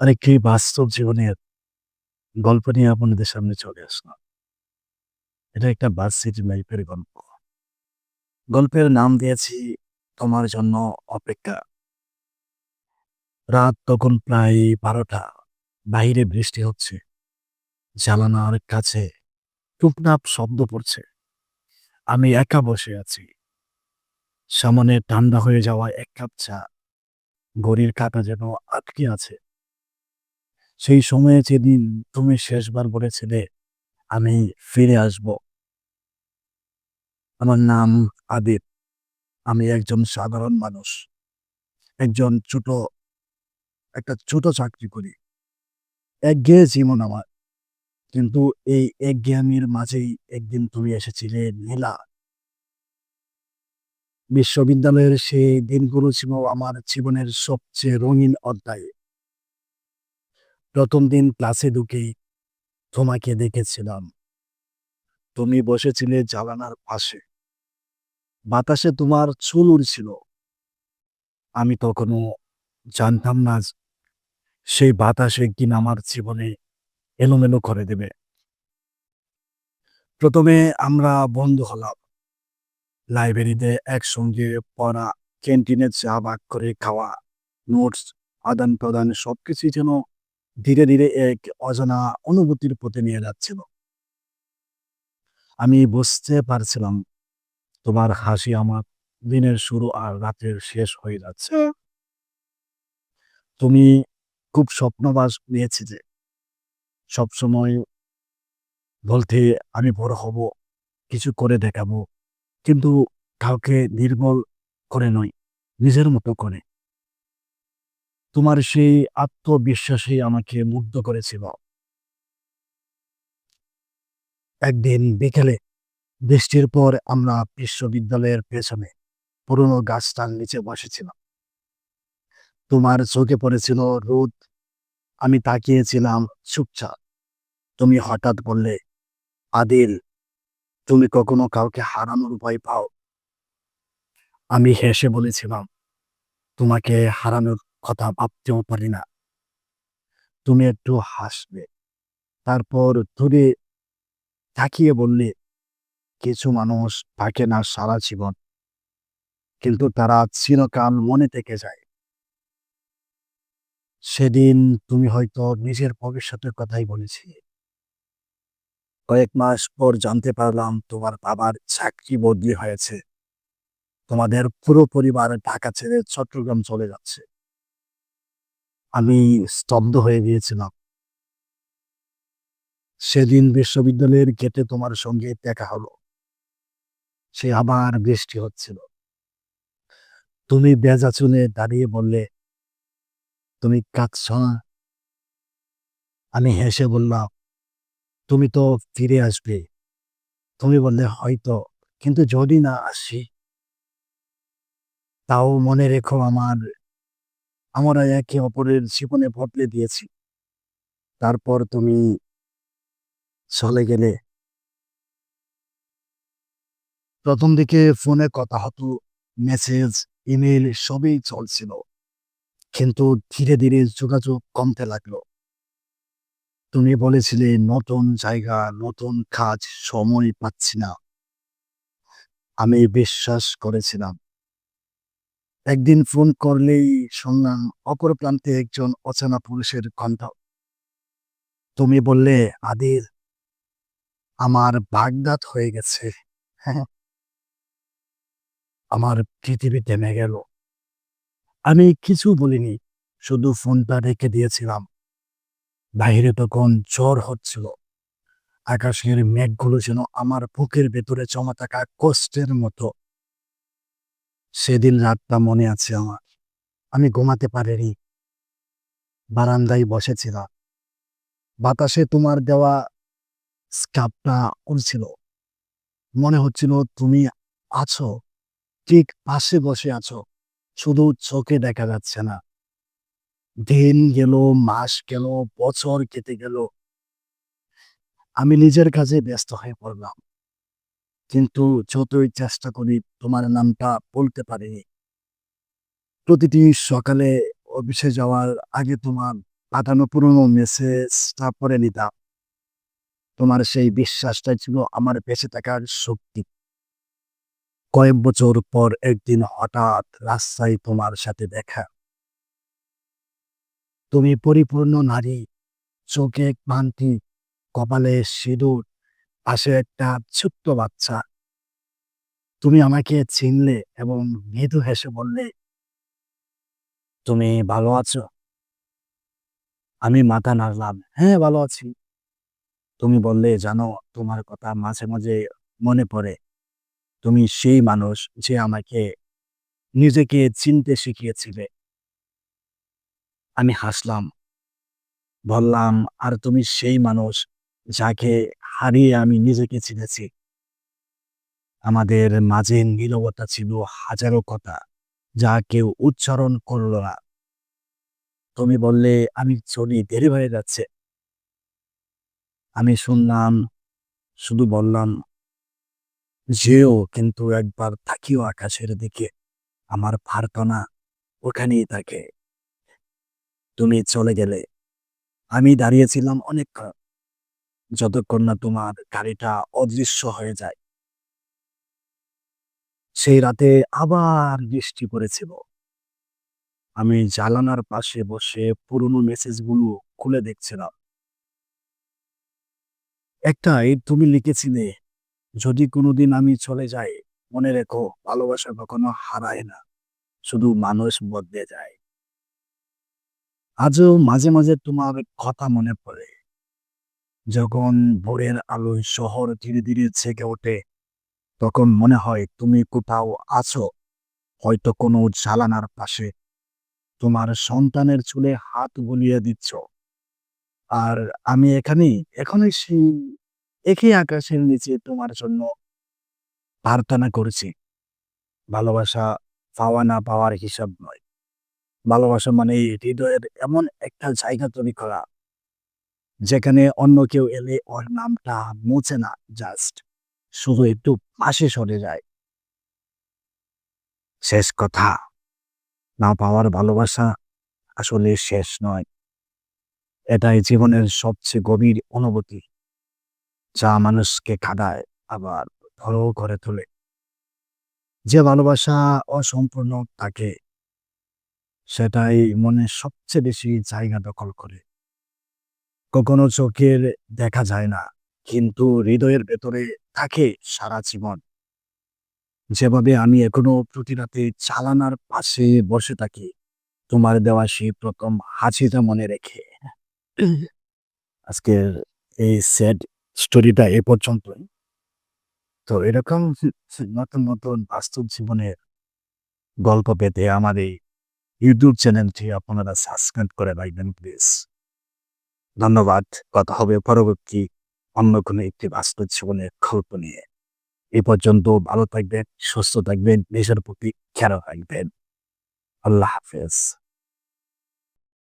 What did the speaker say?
আরেকটি বাস্তব জীবনের গল্প নিয়ে আপনাদের সামনে চলে আসলাম। এটা একটা ভার্সিটি লাইফের গল্প। গল্পের নাম দিয়েছি, তোমার জন্য অপেক্ষা। রাত তখন প্রায় বারোটা, বাইরে বৃষ্টি হচ্ছে। জানালার কাছে টুপটাপ শব্দ পড়ছে। আমি একা বসে আছি। সামনে ঠান্ডা হয়ে যাওয়া এক কাপ চা। ঘড়ির কাঁটা যেন আটকে আছে। সেই সময়ে যেদিন তুমি শেষবার বলেছিলে, আমি ফিরে আসব। আমার নাম আদিত আমি একজন সাধারণ মানুষ। একজন ছোট, একটা ছোট চাকরি করি। একঘেয়ে জীবন আমার। কিন্তু এই একঘেয়েমির মাঝেই একদিন তুমি এসেছিলে নীলা। বিশ্ববিদ্যালয়ের সেই দিনগুলো ছিল আমার জীবনের সবচেয়ে রঙিন অধ্যায়। প্রথম দিন ক্লাসে ঢুকেই তোমাকে দেখেছিলাম। তুমি বসেছিলে জানালার পাশে। বাতাসে তোমার চুল উড়ছিল। আমি তখনও জানতাম না সেই বাতাস একদিন আমার জীবনে এলোমেলো করে দেবে। প্রথমে আমরা বন্ধু হলাম। লাইব্রেরিতে একসঙ্গে পড়া, ক্যান্টিনে চা ভাগ করে খাওয়া, নোটস আদান-প্রদান সবকিছুই যেন ধীরে, ধীরে এক অজানা অনুভূতির পথে নিয়ে যাচ্ছিল। আমি বুঝতে পারছিলাম তোমার হাসি আমার দিনের শুরু আর রাতের শেষ হয়ে যাচ্ছে। তুমি খুব স্বপ্নবাস নিয়েছিলে। সবসময় বলতে আমি বড় হব, কিছু করে দেখাবো। কিন্তু কাউকে নির্মল করে নয়, নিজের মতো করে। তোমার সেই আত্মবিশ্বাসই আমাকে মুগ্ধ করেছিল। একদিন বিকেলে বৃষ্টির পর আমরা বিশ্ববিদ্যালয়ের পেছনে পুরনো গাছটার নিচে বসেছিলাম। তোমার চোখে পড়েছিল রোদ। আমি তাকিয়েছিলাম চুপচাপ। তুমি হঠাৎ বললে, আদিল, তুমি কখনো কাউকে হারানোর উপায় পাও? আমি হেসে বলেছিলাম, তোমাকে হারানোর কথা ভাবতেও পারি না। তুমি একটু হাসবে। তারপর দূরে তাকিয়ে বললে, কিছু মানুষ থাকে না সারা জীবন। কিন্তু তারা চিরকাল মনে থেকে যায়। সেদিন তুমি হয়তো নিজের ভবিষ্যতের কথাই বলেছি কয়েক মাস পর জানতে পারলাম তোমার বাবার চাকরি বদলি হয়েছে। তোমাদের পুরো পরিবার ঢাকা ছেড়ে চট্টগ্রাম চলে যাচ্ছে। আমি স্তব্ধ হয়ে গিয়েছিলাম। সেদিন বিশ্ববিদ্যালয়ের গেটে তোমার সঙ্গে দেখা হলো। সে আবার বৃষ্টি হচ্ছিল। তুমি ভেজা চুলে দাঁড়িয়ে বললে, তুমি কাঁদছ না? আমি হেসে বললাম, তুমি তো ফিরে আসবে। তুমি বললে হয়তো, কিন্তু যদি না আসি? তাও মনে রেখো আমার আমরা একে অপরের জীবনে বদলে দিয়েছি। তারপর তুমি চলে গেলে। প্রথম দিকে ফোনে কথা হতো, মেসেজ, ইমেল সবই চলছিল। কিন্তু ধীরে, ধীরে যোগাযোগ কমতে লাগল। তুমি বলেছিলে নতুন জায়গা, নতুন কাজ, সময় পাচ্ছি না। আমি বিশ্বাস করেছিলাম। একদিন ফোন করলেই শুনলাম অপর প্রান্তে একজন অচেনা পুরুষের কণ্ঠ। তুমি বললে, আদিল, আমার বাগদাদ হয়ে গেছে। হ্যাঁ। আমার পৃথিবী থেমে গেল। আমি কিছু বলিনি, শুধু ফোনটা রেখে দিয়েছিলাম। বাহিরে তখন জ্বর হচ্ছিল। আকাশের মেঘগুলো যেন আমার বুকের ভেতরে জমা থাকা কষ্টের মতো। সেদিন রাতটা মনে আছে আমার। আমি ঘুমাতে পারিনি। বারান্দায় বসেছিলাম। বাতাসে তোমার দেওয়া স্কাপটা উড়ছিল। মনে হচ্ছিল তুমি আছো, ঠিক পাশে বসে আছো। শুধু চোখে দেখা যাচ্ছে না। দিন গেল, মাস গেল, বছর কেটে গেল। আমি নিজের কাজে ব্যস্ত হয়ে পড়লাম। কিন্তু যতই চেষ্টা করি তোমার নামটা বলতে পারিনি। প্রতিটি সকালে অফিসে যাওয়ার আগে তোমার পাঠানো পুরনো মেসেজটা পড়ে নিতাম। তোমার সেই বিশ্বাসটাই ছিল আমার বেঁচে থাকার শক্তি। কয়েক বছর পর একদিন হঠাৎ রাস্তায় তোমার সাথে দেখা। তুমি পরিপূর্ণ নারী, চোখে ক্লান্তি, কপালে সিঁদুর পাশে একটা ছোট্ট বাচ্চা। তুমি আমাকে চিনলে এবং মৃদু হেসে বললে, তুমি ভালো আছো? আমি মাথা নাড়লাম হ্যাঁ ভালো আছি। তুমি বললে, জানো, তোমার কথা মাঝে মাঝে মনে পড়ে। তুমি সেই মানুষ যে আমাকে নিজেকে চিনতে শিখিয়েছিলে। আমি হাসলাম, বললাম, আর তুমি সেই মানুষ যাকে হারিয়ে আমি নিজেকে চিনেছি আমাদের মাঝে নীরবতা ছিল হাজারো কথা, যা কেউ উচ্চারণ করল না। তুমি বললে, আমি চলি, দেরি হয়ে যাচ্ছে। আমি শুনলাম, শুধু বললাম, যেও, কিন্তু একবার থাকিও আকাশের দিকে। আমার প্রার্থনা ওখানেই থাকে। তুমি চলে গেলে। আমি দাঁড়িয়েছিলাম অনেকক্ষণ। যতক্ষণ না তোমার গাড়িটা অদৃশ্য হয়ে যায়। সেই রাতে আবার বৃষ্টি পড়েছিল। আমি জানালার পাশে বসে পুরনো মেসেজগুলো খুলে দেখছিলাম। একটাই তুমি লিখেছিলে, যদি কোনোদিন আমি চলে যাই, মনে রেখো ভালোবাসা কখনো হারায় না, শুধু মানুষ বদলে যায়। আজও মাঝে মাঝে তোমার কথা মনে পড়ে। যখন ভোরের আলোয় শহর ধীরে ধীরে ছেকে ওঠে, তখন মনে হয় তুমি কোথাও আছো। হয়তো কোনো জ্বালানার পাশে তোমার সন্তানের চুলে হাত বুলিয়ে দিচ্ছ। আর আমি এখানেই, এখনই সেই একই আকাশের নিচে তোমার জন্য প্রার্থনা করেছি। ভালোবাসা পাওয়া না পাওয়ার হিসাব নয়। ভালোবাসা মানে হৃদয়ের এমন একটা জায়গা তৈরি করা। যেখানে অন্য কেউ এলে ওর নামটা মুছে না জাস্ট শুধু একটু পাশে সরে যায়। শেষ কথা, না পাওয়ার ভালোবাসা আসলে শেষ নয়। এটাই জীবনের সবচেয়ে গভীর অনুভূতি, যা মানুষকে খাদায় আবার ধরো করে তোলে। যে ভালোবাসা অসম্পূর্ণ থাকে সেটাই মনে সবচেয়ে বেশি জায়গা দখল করে। কখনো চোখের দেখা যায় না, কিন্তু হৃদয়ের ভেতরে থাকে সারা জীবন। যেভাবে আমি এখনও প্রতি রাতে চালানার পাশে বসে থাকি, তোমার দেওয়া সেই প্রথম হাসিটা মনে রেখে। আজকের এই স্যাড স্টোরিটা এ পর্যন্তই। তো এরকম নতুন নতুন বাস্তব জীবনের গল্প পেতে আমার এই ইউটিউব চ্যানেলটি আপনারা সাবস্ক্রাইব করে রাখবেন প্লিজ ধন্যবাদ। কথা হবে পরবর্তী অন্য কোনো একটি বাস্তব জীবনের গল্প নিয়ে। এ পর্যন্ত ভালো থাকবেন, সুস্থ থাকবেন, নিজের প্রতি খেয়াল রাখবেন। আল্লাহ হাফেজ।